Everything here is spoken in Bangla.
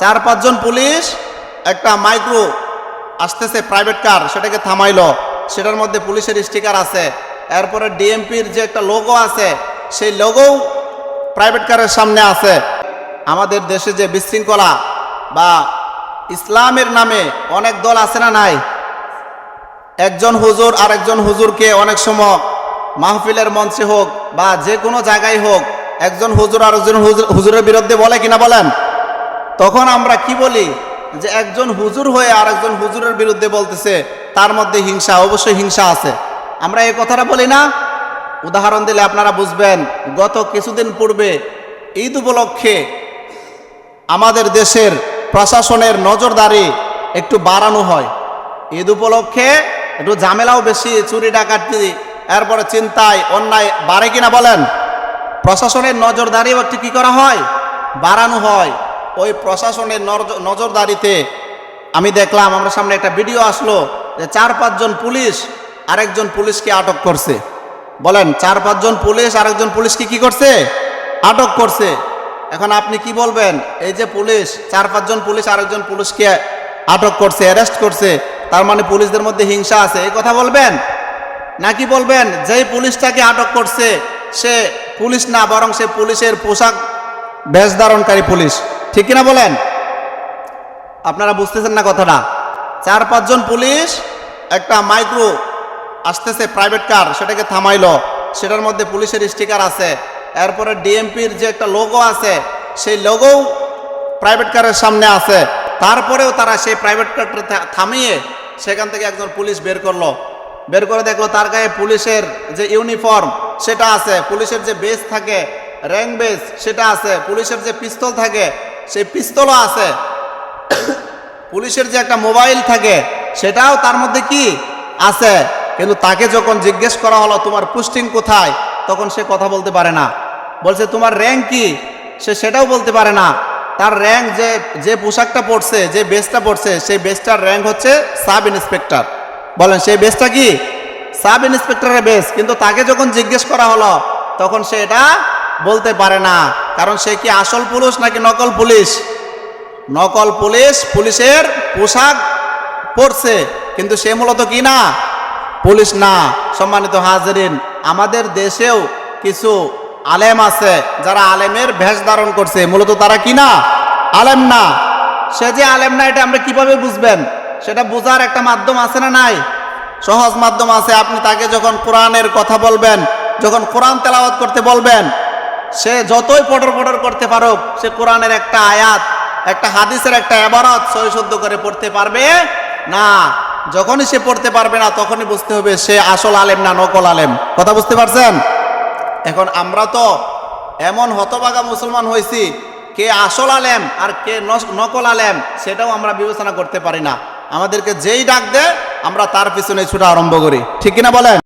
চার, পাঁচজন পুলিশ, একটা মাইক্রো আসতেছে প্রাইভেট কার সেটাকে থামাইলো। সেটার মধ্যে পুলিশের স্টিকার আছে। এরপরে ডিএমপির যে একটা লোগো আছে, সেই লোগোও প্রাইভেট কারের সামনে আছে। আমাদের দেশে যে বিশৃঙ্খলা বা ইসলামের নামে অনেক দল আছে না নাই? একজন হুজুর আর একজন হুজুরকে অনেক সময় মাহফিলের মঞ্চে হোক বা যে কোনো জায়গায় হোক, একজন হুজুর আর একজন হুজুর- হুজুরের বিরুদ্ধে বলে কিনা বলেন? তখন আমরা কি বলি? যে একজন হুজুর হয়ে আর একজন হুজুরের বিরুদ্ধে বলতেছে, তার মধ্যে হিংসা, অবশ্যই হিংসা আছে। আমরা এই কথাটা বলি না। উদাহরণ দিলে আপনারা বুঝবেন, গত কিছুদিন পূর্বে ঈদ উপলক্ষে আমাদের দেশের প্রশাসনের নজরদারি একটু বাড়ানো হয়। ঈদ উপলক্ষে একটু ঝামেলাও বেশি, চুরি, ডাকাতি, এরপরে চিন্তায়, অন্যায় বাড়ে কিনা বলেন? প্রশাসনের নজরদারিও একটু কী করা হয়? বাড়ানো হয়। ওই প্রশাসনের নজ- নজরদারিতে আমি দেখলাম, আমার সামনে একটা ভিডিও আসলো যে চার, পাঁচজন পুলিশ আরেকজন পুলিশকে আটক করছে। বলেন, চার, পাঁচজন পুলিশ আরেকজন পুলিশকে কি করছে? আটক করছে। এখন আপনি কি বলবেন? এই যে পুলিশ, চার, পাঁচজন পুলিশ আরেকজন পুলিশকে আটক করছে, অ্যারেস্ট করছে, তার মানে পুলিশদের মধ্যে হিংসা আছে, এই কথা বলবেন? নাকি বলবেন, যেই পুলিশটাকে আটক করছে, সে পুলিশ না, বরং সে পুলিশের পোশাক বেশ ধারণকারী পুলিশ। ঠিক কিনা বলেন? আপনারা বুঝতেছেন না কথাটা? চার, পাঁচজন পুলিশ, একটা মাইক্রো আসতেছে প্রাইভেট কার সেটাকে থামাইলো। সেটার মধ্যে পুলিশের স্টিকার আছে। এরপরে ডিএমপির যে একটা লোগো আছে, সেই লোগোও প্রাইভেট কারের সামনে আছে। তারপরেও তারা সেই প্রাইভেট কারটা থামিয়ে সেখান থেকে একজন পুলিশ বের করল। বের করে দেখল তার গায়ে পুলিশের যে ইউনিফর্ম সেটা আছে। পুলিশের যে বেস থাকে র্যাঙ্ক বেস সেটা আছে। পুলিশের যে পিস্তল থাকে সেই পিস্তলও আছে। পুলিশের যে একটা মোবাইল থাকে, সেটাও তার মধ্যে কি আছে? কিন্তু তাকে যখন জিজ্ঞেস করা হলো, তোমার পোস্টিং কোথায়? তখন সে কথা বলতে পারে না। বলছে, তোমার র্যাঙ্ক কি? সে সেটাও বলতে পারে না। তার র্যাঙ্ক যে যে পোশাকটা পড়ছে যে বেসটা পড়ছে সেই বেসটার র্যাঙ্ক হচ্ছে সাব ইন্সপেক্টর। বলেন, সেই বেসটা কি? সাব ইন্সপেক্টরের বেস। কিন্তু তাকে যখন জিজ্ঞেস করা হলো, তখন সে এটা বলতে পারে না। কারণ সে কি আসল পুলিশ নাকি নকল পুলিশ? নকল পুলিশ পুলিশের পোশাক পরছে, কিন্তু সে মূলত কি না? পুলিশ না। সম্মানিত হাজরিন, আমাদের দেশেও কিছু আলেম আছে যারা আলেমের ভেষ ধারণ করছে। মূলত তারা কি না? আলেম না। সে যে আলেম না, এটা আমরা কীভাবে বুঝবেন? সেটা বোঝার একটা মাধ্যম আছে না নাই? সহজ মাধ্যম আছে। আপনি তাকে যখন কোরআনের কথা বলবেন, যখন কোরআন তেলাওয়াত করতে বলবেন সে যতই পটর পটর করতে পারুক, সে কোরআনের একটা আয়াত, একটা হাদিসের একটা এবারত সৈশুদ্ধ করে পড়তে পারবে? না। যখনই সে পড়তে পারবে না, তখনই বুঝতে হবে সে আসল আলেম না নকল আলেম। কথা বুঝতে পারছেন? এখন আমরা তো এমন হতবাগা মুসলমান হয়েছি, কে আসল আলেম আর কে নকল আলেম, সেটাও আমরা বিবেচনা করতে পারি না। আমাদেরকে যেই ডাক দেয়, আমরা তার পিছনে ছুটা আরম্ভ করি। ঠিক কিনা বলেন?